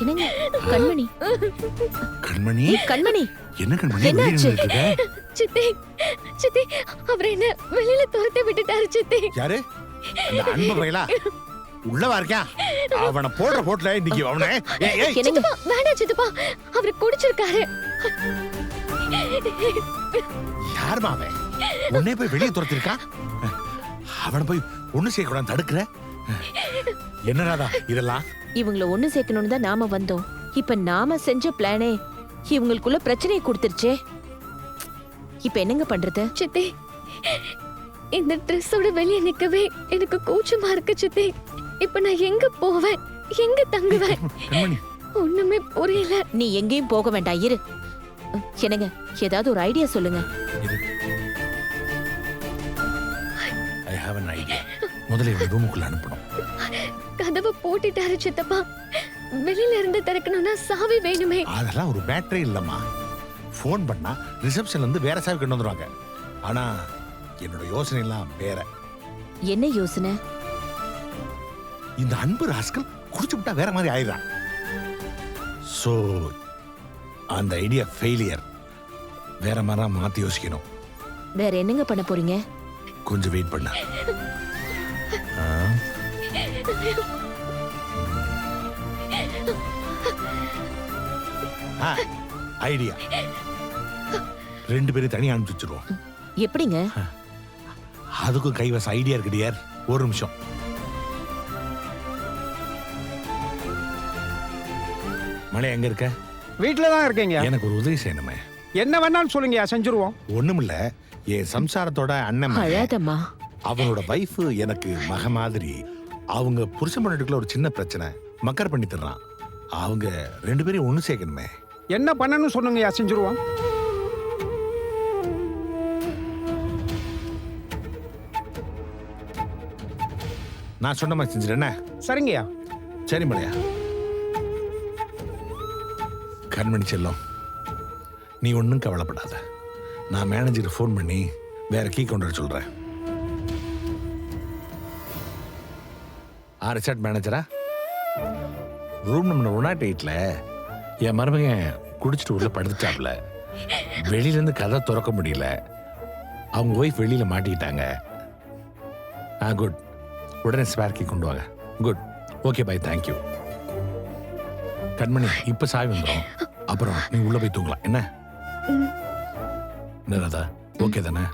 என்னங்க? கண்மணி. கண்மணி? கண்மணி. என்ன கண்மணி? என்னாச்சு? சித்தி சித்தி அவர் என்ன வெளியில துரத்தி விட்டுட்டாரு சித்தி. யாரு? அந்த அன்பு பையலா உள்ளவா இருக்கியா? அவனை போடுற போட்டுல இன்னைக்கு அவனை. என்னங்க சித்தப்பா வேண்டாம் சித்தப்பா. அவர் குடிச்சிருக்காரு. யாரும்மா அவன்? உன்னை போய் வெளியே துரத்திருக்கான் அவனை போய் ஒண்ணு செய்யக்கூடாது தடுக்கிற? என்னடாதா இதெல்லாம்? இவங்கள ஒண்ணு சேர்க்கணும்னு தான் நாம வந்தோம். இப்ப நாம செஞ்ச பிளானே இவங்களுக்குள்ள பிரச்சனையை கொடுத்துருச்சே. இப்ப என்னங்க பண்றது? சித்தி இந்த ட்ரெஸ்ஸோட வெளியே நிக்கவே எனக்கு கூச்சமா இருக்கு சித்தி. இப்ப நான் எங்க போவேன்? எங்க தங்குவேன்? கண்மணி. ஒண்ணுமே புரியல. நீ எங்கேயும் போக வேண்டாம் இரு. என்னங்க ஏதாவது ஒரு ஐடியா சொல்லுங்க. ஐ ஹாவ் an ஐடியா முதல்ல இவன் ரூமுக்குள்ள அனுப்பணும். கதவை போட்டுட்டாரு சித்தப்பா. வெளியில இருந்து திறக்கணும்னா சாவி வேணுமே. அதெல்லாம் ஒரு பேட்டரி இல்லம்மா. ஃபோன் பண்ணா ரிசப்ஷன்ல இருந்து வேற சாவி கொண்டு வந்துருவாங்க. ஆனா என்னோட யோசனை எல்லாம் வேற. என்ன யோசனை? இந்த அன்பு ராஸ்கல் குடிச்சு விட்டா வேற மாதிரி ஆயிடுறான் சோ அந்த ஐடியா ஃபெயிலியர் வேற மாதிரி மாத்தி யோசிக்கணும். வேற என்னங்க பண்ண போறீங்க? கொஞ்சம் வெயிட் பண்ண. ஐடியா. ரெண்டு பேரும் தனியா அனுப்பிச்சு வச்சிருவோம். எப்படிங்க? அதுக்கும் கைவசம் ஐடியா இருக்குடியார் ஒரு நிமிஷம். மலை எங்க இருக்க? வீட்டில் தான் இருக்கீங்க. எனக்கு ஒரு உதவி செய்யணுமே. என்ன வேணாலும் சொல்லுங்க செஞ்சுருவோம். ஒண்ணுமில்ல. என் சம்சாரத்தோட அண்ணன். அழாதம்மா. அவனோட வைஃப் எனக்கு மக மாதிரி. அவங்க புருஷன் பண்ணிட்டுக்குள்ள ஒரு சின்ன பிரச்சனை. மக்கர் பண்ணி தர்றான். அவங்க ரெண்டு பேரையும் ஒண்ணு சேர்க்கணுமே. என்ன பண்ணணும்னு சொல்லுங்கய்யா செஞ்சுருவோம் நான் சொன்ன மாதிரி செஞ்சிடறேன் சரிங்கய்யா சரி மலையா. கண்மணி செல்லம் நீ ஒன்றும் கவலைப்படாத. நான் மேனேஜருக்கு ஃபோன் பண்ணி வேற கீ கொண்டு வர சொல்றேன். ஆ ரிசார்ட் மேனேஜரா ரூம் நம்பர் ஒன் நாட் என் மருமகன் குடிச்சிட்டு உள்ள படுத்துட்டாப்ல வெளியிலேருந்து கதை திறக்க முடியல. அவங்க ஒய்ஃப் வெளியில மாட்டிக்கிட்டாங்க. ஆ குட் உடனே ஸ்பேர் கீ கொண்டு வாங்க. குட் ஓகே பை தேங்க்யூ கண்மணி இப்ப சாவி வந்துடும் அப்புறம் நீ உள்ள போய் தூங்கலாம். என்ன? என்ன ராதா? ஓகே தானே.